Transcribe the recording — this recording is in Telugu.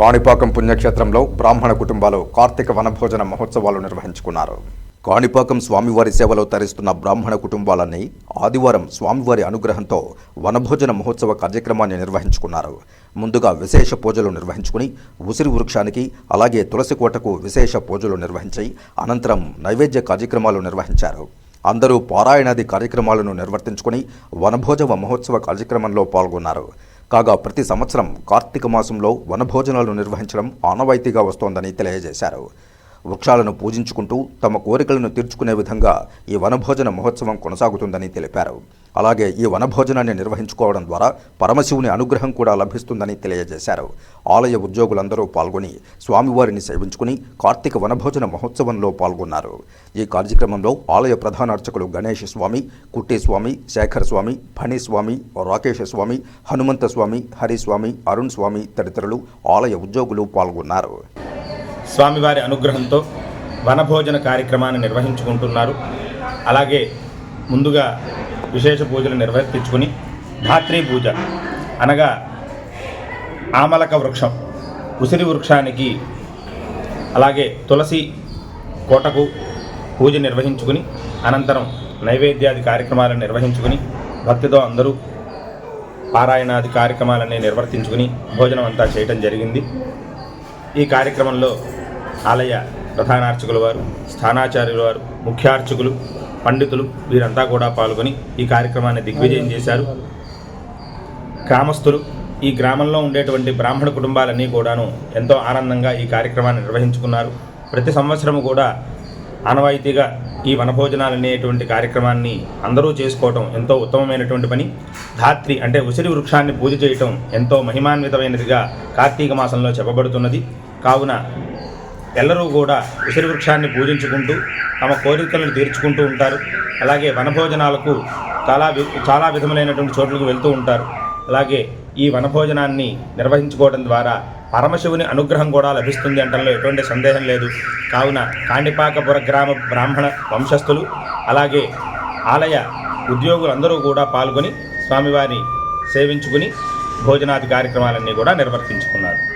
కాణిపాకం పుణ్యక్షేత్రంలో బ్రాహ్మణ కుటుంబాలు కార్తీక వనభోజన మహోత్సవాలు నిర్వహించుకున్నారు. కాణిపాకం స్వామివారి సేవలో తరిస్తున్న బ్రాహ్మణ కుటుంబాలన్నీ ఆదివారం స్వామివారి అనుగ్రహంతో వనభోజన మహోత్సవ కార్యక్రమాన్ని నిర్వహించుకున్నారు. ముందుగా విశేష పూజలు నిర్వహించుకుని ఉసిరి వృక్షానికి అలాగే తులసి కోటకు విశేష పూజలు నిర్వహించి అనంతరం నైవేద్య కార్యక్రమాలు నిర్వహించారు. అందరూ పారాయణాది కార్యక్రమాలను నిర్వర్తించుకుని వనభోజవ మహోత్సవ కార్యక్రమంలో పాల్గొన్నారు. కాగా ప్రతి సంవత్సరం కార్తీక మాసంలో వనభోజనాలు నిర్వహించడం ఆనవాయితీగా వస్తోందని తెలియజేశారు. వృక్షాలను పూజించుకుంటూ తమ కోరికలను తీర్చుకునే విధంగా ఈ వనభోజన మహోత్సవం కొనసాగుతుందని తెలిపారు. అలాగే ఈ వనభోజనాన్ని నిర్వహించుకోవడం ద్వారా పరమశివుని అనుగ్రహం కూడా లభిస్తుందని తెలియజేశారు. ఆలయ ఉద్యోగులందరూ పాల్గొని స్వామివారిని సేవించుకుని కార్తీక వనభోజన మహోత్సవంలో పాల్గొన్నారు. ఈ కార్యక్రమంలో ఆలయ ప్రధాన అర్చకులు గణేష్ స్వామి కుట్టిస్వామి శేఖర్ స్వామి ఫణిస్వామి రాకేష్ స్వామి హనుమంత స్వామి హరిస్వామి అరుణ్ స్వామి తదితరులు ఆలయ ఉద్యోగులు పాల్గొన్నారు. స్వామివారి అనుగ్రహంతో వనభోజన కార్యక్రమాన్ని నిర్వహించుకుంటున్నారు. అలాగే ముందుగా విశేష పూజలు నిర్వర్తించుకుని ధాత్రీ పూజ అనగా ఆమలక వృక్షం ఉసిరి వృక్షానికి అలాగే తులసి కోటకు పూజ నిర్వహించుకుని అనంతరం నైవేద్యాది కార్యక్రమాలను నిర్వహించుకుని భక్తితో అందరూ పారాయణాది కార్యక్రమాలన్నీ నిర్వర్తించుకుని భోజనం అంతా చేయటం జరిగింది. ఈ కార్యక్రమంలో ఆలయ ప్రధానార్చకుల వారు స్థానాచార్యుల వారు ముఖ్యార్చకులు పండితులు వీరంతా కూడా పాల్గొని ఈ కార్యక్రమాన్ని దిగ్విజయం చేశారు. గ్రామస్తులు ఈ గ్రామంలో ఉండేటువంటి బ్రాహ్మణ కుటుంబాలన్నీ కూడాను ఎంతో ఆనందంగా ఈ కార్యక్రమాన్ని నిర్వహించుకున్నారు. ప్రతి సంవత్సరం కూడా ఆనవాయితీగా ఈ వనభోజనాలు అనేటువంటి కార్యక్రమాన్ని అందరూ చేసుకోవటం ఎంతో ఉత్తమమైనటువంటి పని. ధాత్రి అంటే ఉసిరి వృక్షాన్ని పూజ చేయటం ఎంతో మహిమాన్వితమైనదిగా కార్తీక మాసంలో చెప్పబడుతున్నది. కావున ఎల్లరూ కూడా ఉసిరి వృక్షాన్ని పూజించుకుంటూ తమ కోరికలను తీర్చుకుంటూ ఉంటారు. అలాగే వనభోజనాలకు చాలా వి చాలా విధములైనటువంటి చోట్లకు వెళ్తూ ఉంటారు. అలాగే ఈ వనభోజనాన్ని నిర్వహించుకోవడం ద్వారా పరమశివుని అనుగ్రహం కూడా లభిస్తుంది అంటంలో ఎటువంటి సందేహం లేదు. కావున కాండిపాకపుర గ్రామ బ్రాహ్మణ వంశస్థులు అలాగే ఆలయ ఉద్యోగులందరూ కూడా పాల్గొని స్వామివారిని సేవించుకుని భోజనాది కార్యక్రమాలన్నీ కూడా నిర్వర్తించుకున్నారు.